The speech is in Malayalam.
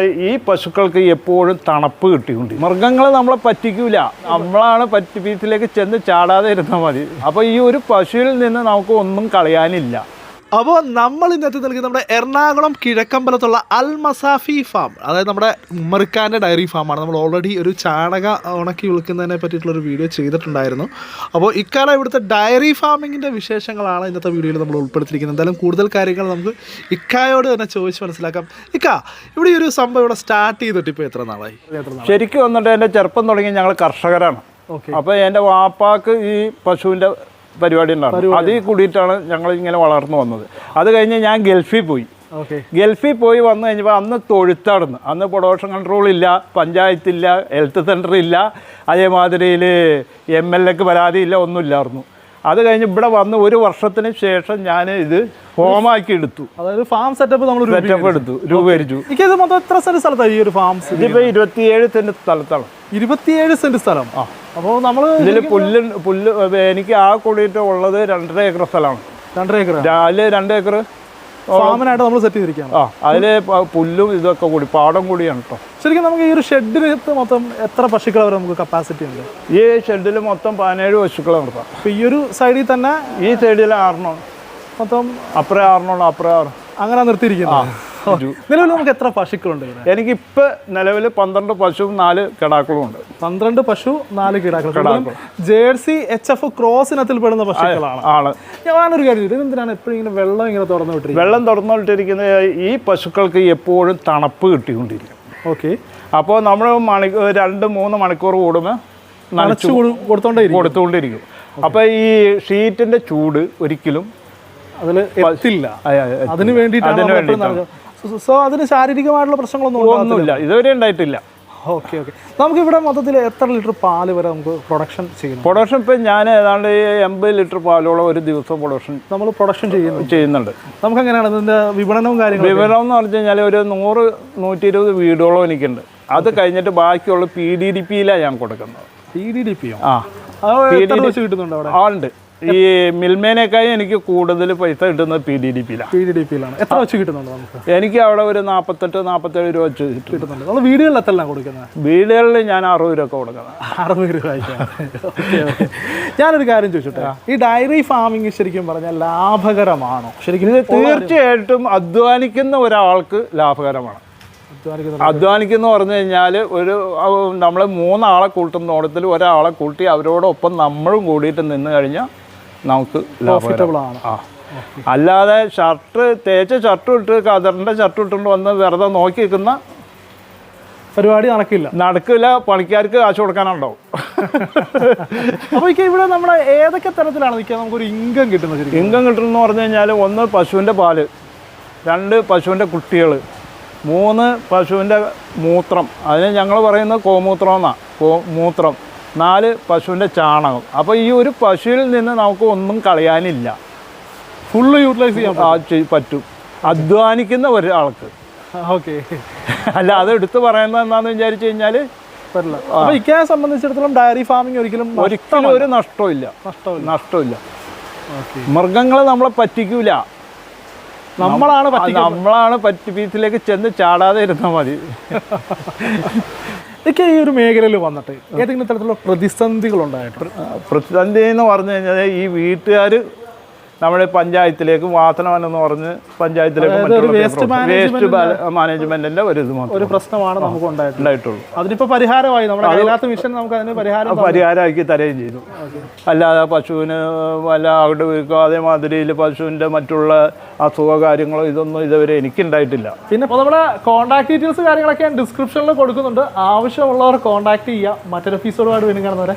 ഈ പശുക്കൾക്ക് എപ്പോഴും തണുപ്പ് കിട്ടിക്കൊണ്ട് മൃഗങ്ങളെ നമ്മളെ പറ്റിക്കൂല. നമ്മളാണ് പറ്റിപ്പീത്തിലേക്ക് ചെന്ന് ചാടാതെ ഇരുന്നാൽ മതി. അപ്പോൾ ഈ ഒരു പശുവിൽ നിന്ന് നമുക്ക് ഒന്നും കളയാനില്ല. അപ്പോൾ നമ്മൾ ഇന്നത്തെ നൽകി നമ്മുടെ എറണാകുളം കിഴക്കമ്പലത്തുള്ള അൽ മസാഫി ഫാം. അതായത് നമ്മുടെ ഉമ്മർഖാന്റെ ഡയറി ഫാമാണ് നമ്മൾ ഓൾറെഡി ഒരു ചാണക ഉണക്കി വിളിക്കുന്നതിനെ പറ്റിയിട്ടുള്ള ഒരു വീഡിയോ ചെയ്തിട്ടുണ്ടായിരുന്നു. അപ്പോൾ ഇക്കാലം ഇവിടുത്തെ ഡയറി ഫാമിങ്ങിന്റെ വിശേഷങ്ങളാണ് ഇന്നത്തെ വീഡിയോയിൽ നമ്മൾ ഉൾപ്പെടുത്തിയിരിക്കുന്നത്. എന്തായാലും കൂടുതൽ കാര്യങ്ങൾ നമുക്ക് ഇക്കായോട് തന്നെ ചോദിച്ച് മനസ്സിലാക്കാം. ഇക്ക ഇവിടെ ഒരു സംഭവം ഇവിടെ സ്റ്റാർട്ട് ചെയ്തിട്ട് ഇപ്പോൾ എത്ര നാളായി? ശരിക്കും വന്നിട്ട് എന്റെ ചെറുപ്പം തുടങ്ങി ഞങ്ങൾ കർഷകരാണ്. അപ്പോൾ എന്റെ വാപ്പാക്ക് ഈ പശുവിന്റെ പരിപാടി ഉണ്ടായിരുന്നു. അതിൽ കൂടിയിട്ടാണ് ഞങ്ങൾ ഇങ്ങനെ വളർന്നു വന്നത്. അത് കഴിഞ്ഞ് ഞാൻ ഗൾഫിൽ പോയി. ഗൾഫിൽ പോയി വന്നു കഴിഞ്ഞപ്പോൾ അന്ന് തൊഴുത്താടുന്നു അന്ന് പ്രൊഡക്ഷൻ കൺട്രോൾ ഇല്ല പഞ്ചായത്ത് ഇല്ല ഹെൽത്ത് സെന്റർ ഇല്ല അതേമാതിരിയിൽ എം എൽ എക്ക് പരാതിയില്ല ഒന്നുമില്ലായിരുന്നു അത് കഴിഞ്ഞ് ഇവിടെ വന്ന് ഒരു വർഷത്തിന് ശേഷം ഞാൻ ഇത് ഹോമാക്കി എടുത്തു. അതായത് ഫാം സെറ്റപ്പ് നമ്മൾ സെറ്റപ്പ് എടുത്തു രൂപീകരിച്ചു. എനിക്ക് ഇത് മൊത്തം എത്ര സെന്റ് സ്ഥലത്താണ് ഈ ഒരു ഫാം ഇതിപ്പോൾ ഇരുപത്തിയേഴ് സെന്റ് സ്ഥലത്താണ്. ഇരുപത്തിയേഴ് സെന്റ് സ്ഥലം. ആ. അപ്പോൾ നമ്മൾ ഇതിൽ പുല്ല് പുല്ല് എനിക്ക് ആ കൂടിയിട്ട് ഉള്ളത് രണ്ടര ഏക്കർ സ്ഥലമാണ്. രണ്ടര ഏക്കർ അതിൽ രണ്ട് ഏക്കർ ഫാമിനായിട്ട് നമ്മൾ സെറ്റ് ചെയ്തിരിക്കുകയാണ്. ആ അതിൽ പുല്ലും ഇതൊക്കെ കൂടി പാടം കൂടിയാണ് കേട്ടോ ശരിക്കും നമുക്ക് ഈ ഒരു ഷെഡിനകത്ത് മൊത്തം എത്ര പശുക്കൾ വരെ നമുക്ക് കപ്പാസിറ്റി ഉണ്ട്? ഈ ഷെഡിൽ മൊത്തം പതിനേഴ് പശുക്കളെ നടത്താം അപ്പോൾ ഈ ഒരു സൈഡിൽ തന്നെ ഈ സൈഡിൽ ആറെണ്ണം. മൊത്തം അപ്പുറേ ആറെണ്ണം അപ്പുറേ ആറ്. അങ്ങനെ നിർത്തിയിരിക്കുന്നത്. നിലവിൽ നമുക്ക് എത്ര പശുക്കളുണ്ട് എനിക്ക് ഇപ്പൊ നിലവിൽ പന്ത്രണ്ട് പശുവും നാല് കിടാക്കളും ഉണ്ട് പന്ത്രണ്ട് പശു നാല് കിടാക്കളും ജേഴ്സി എച്ച് എഫ് ക്രോസ് ഇനത്തിൽ പെടുന്ന പശുക്കളാണ് ആണ്. ഞാനൊരു കാര്യം ഇത് എന്തിനാണ് എപ്പോഴും ഇങ്ങനെ വെള്ളം ഇങ്ങനെ തുറന്നു വിട്ടിരിക്കുന്നത്? വെള്ളം തുറന്നു വിട്ടിരിക്കുന്ന ഈ പശുക്കൾക്ക് എപ്പോഴും തണുപ്പ് കിട്ടിക്കൊണ്ടിരിക്കും. ഓക്കെ. അപ്പോൾ നമ്മൾ മണി രണ്ട് മൂന്ന് മണിക്കൂർ കൂടുമ്പോൾ നനച്ചു കൊടുത്തോണ്ടേ കൊടുത്തുകൊണ്ടിരിക്കും. അപ്പോൾ ഈ ഷീറ്റിന്റെ ചൂട് ഒരിക്കലും അതിൽ എത്തില്ല. അതിന് വേണ്ടിയിട്ടാണ് സോ- അതിന് ശാരീരികമായിട്ടുള്ള പ്രശ്നങ്ങളൊന്നും ഒന്നുമില്ല. ഇതുവരെ ഉണ്ടായിട്ടില്ല. Okay okay. നമുക്കിവിടെ മൊത്തത്തിൽ എത്ര ലിറ്റർ പാൽ വരെ നമുക്ക് പ്രൊഡക്ഷൻ ചെയ്യണം പ്രൊഡക്ഷൻ ഇപ്പം ഞാൻ ഏതാണ്ട് ഈ എൺപത് ലിറ്റർ പാലോളം ഒരു ദിവസം പ്രൊഡക്ഷൻ നമ്മൾ പ്രൊഡക്ഷൻ ചെയ്യുന്നു. ചെയ്യുന്നുണ്ട്. നമുക്ക് എങ്ങനെയാണ് ഇതിന്റെ വിപണനവും കാര്യങ്ങളും വിവരം എന്ന് പറഞ്ഞു കഴിഞ്ഞാൽ ഒരു നൂറ് നൂറ്റി ഇരുപത് വീടുകളും എനിക്കുണ്ട്. അത് കഴിഞ്ഞിട്ട് ബാക്കിയുള്ള പി ഡി ഡി പിയിലാണ് ഞാൻ കൊടുക്കുന്നത്. പി ഡി ഡി പി ആ. കിട്ടുന്നുണ്ട് അവിടെ? ആളുണ്ട് ഈ മിൽമേനേക്കായി എനിക്ക് കൂടുതൽ പൈസ കിട്ടുന്നത് പി ഡി ഡി പിയിലാണ് പി ഡി ഡി പിയിലാണ് എത്ര വെച്ച് കിട്ടുന്നുണ്ട് നമുക്ക്? എനിക്ക് അവിടെ ഒരു നാൽപ്പത്തെട്ട് നാൽപ്പത്തേഴ് രൂപ വെച്ച് കിട്ടുന്നുണ്ട്. നമ്മൾ വീടുകളിൽ എത്രല്ലാം കൊടുക്കുന്നത്? വീടുകളിൽ ഞാൻ അറുപത് രൂപ ഒക്കെ കൊടുക്കുന്നത് അറുപത് ഓക്കെ ഞാനൊരു കാര്യം ചോദിച്ചോട്ടെ? ഈ ഡയറി ഫാമിംഗ് ശരിക്കും പറഞ്ഞാൽ ലാഭകരമാണോ? ശരിക്കും ഇത് തീർച്ചയായിട്ടും അധ്വാനിക്കുന്ന ഒരാൾക്ക് ലാഭകരമാണ്. അധ്വാനിക്കുന്ന പറഞ്ഞു കഴിഞ്ഞാൽ ഒരു നമ്മൾ മൂന്നാളെ കൂട്ടുന്നോടത്തിൽ ഒരാളെ കൂട്ടി അവരോടൊപ്പം നമ്മളും കൂടിയിട്ട് നിന്ന് കഴിഞ്ഞാൽ നമുക്ക് പ്രോഫിറ്റബിൾ ആണ്. ആ. അല്ലാതെ ഷർട്ട് തേച്ച ഷർട്ട് ഇട്ട് കതറിന്റെ ഷർട്ട് ഇട്ടുകൊണ്ട് വന്ന് വെറുതെ നോക്കി നിൽക്കുന്ന പരിപാടി നടക്കില്ല. നടക്കില്ല. പണിക്കാർക്ക് കാശ് കൊടുക്കാനുണ്ടാവും. അപ്പോൾ ഇവിടെ നമ്മുടെ ഏതൊക്കെ തരത്തിലാണ് നിൽക്കുക? നമുക്കൊരു ഇൻകം കിട്ടുന്നത് ഇൻകം കിട്ടുമെന്ന് പറഞ്ഞു കഴിഞ്ഞാൽ ഒന്ന് പശുവിന്റെ പാൽ രണ്ട് പശുവിന്റെ കുട്ടികൾ മൂന്ന് പശുവിന്റെ മൂത്രം. അതിന് ഞങ്ങൾ പറയുന്നത് കോമൂത്രം എന്നാണ് കോ മൂത്രം. നാല് പശുവിന്റെ ചാണകം. അപ്പോൾ ഈ ഒരു പശുവിൽ നിന്ന് നമുക്ക് ഒന്നും കളയാനില്ല. ഫുള്ള് യൂട്ടിലൈസ് ചെയ്യാൻ പറ്റും. അധ്വാനിക്കുന്ന ഒരാൾക്ക്. ഓക്കെ. അല്ല അത് എടുത്തു പറയുന്നത് എന്താണെന്ന് വിചാരിച്ചു കഴിഞ്ഞാൽ പറ്റില്ല. അപ്പോൾ ഇക്കയെ സംബന്ധിച്ചിടത്തോളം ഡയറി ഫാമിംഗ് ഒരിക്കലും ഒരിക്കലും ഒരു നഷ്ടമില്ല നഷ്ടമില്ല നഷ്ടമില്ല മൃഗങ്ങളെ നമ്മളെ പറ്റിക്കൂല. നമ്മളാണ് നമ്മളാണ് പറ്റി വീട്ടിലേക്ക് ചെന്ന് ചാടാതെ ഇരുന്നാൽ മതി. ഇക്ക ഈ ഒരു മേഖലയിൽ വന്നിട്ട് ഏതെങ്കിലും തരത്തിലുള്ള പ്രതിസന്ധികൾ പ്രതിസന്ധി എന്ന് പറഞ്ഞു കഴിഞ്ഞാൽ ഈ വീട്ടുകാർ നമ്മുടെ പഞ്ചായത്തിലേക്ക് വാസനവൻ എന്ന് പറഞ്ഞ് പഞ്ചായത്തിലേക്ക് വേസ്റ്റ് മാനേജ്മെന്റിന്റെ ഒരു ഇത് ഒരു പ്രശ്നമാണ് നമുക്ക് ഉണ്ടായിട്ടുള്ളൂ. അതിനിപ്പോ പരിഹാരമായി. നമ്മുടെ മിഷൻ നമുക്ക് അതിന് പരിഹാരം പരിഹാരമാക്കി തരുകയും ചെയ്തു. അല്ലാതെ പശുവിന് വല്ല അവിടെ വീക്കോ അതേമാതിരിയിൽ പശുവിന്റെ മറ്റുള്ള അസുഖ കാര്യങ്ങളോ ഇതൊന്നും ഇതുവരെ എനിക്കുണ്ടായിട്ടില്ല. പിന്നെ ഇപ്പോൾ നമ്മുടെ കോൺടാക്ട് ഡീറ്റെയിൽസ് കാര്യങ്ങളൊക്കെ ഞാൻ ഡിസ്ക്രിപ്ഷനിൽ കൊടുക്കുന്നുണ്ട്. ആവശ്യമുള്ളവർ കോൺടാക്ട് ചെയ്യുക. മറ്റൊരു എപ്പിസോഡുമായിട്ട് വീണ്ടും കാണുന്നവരെ.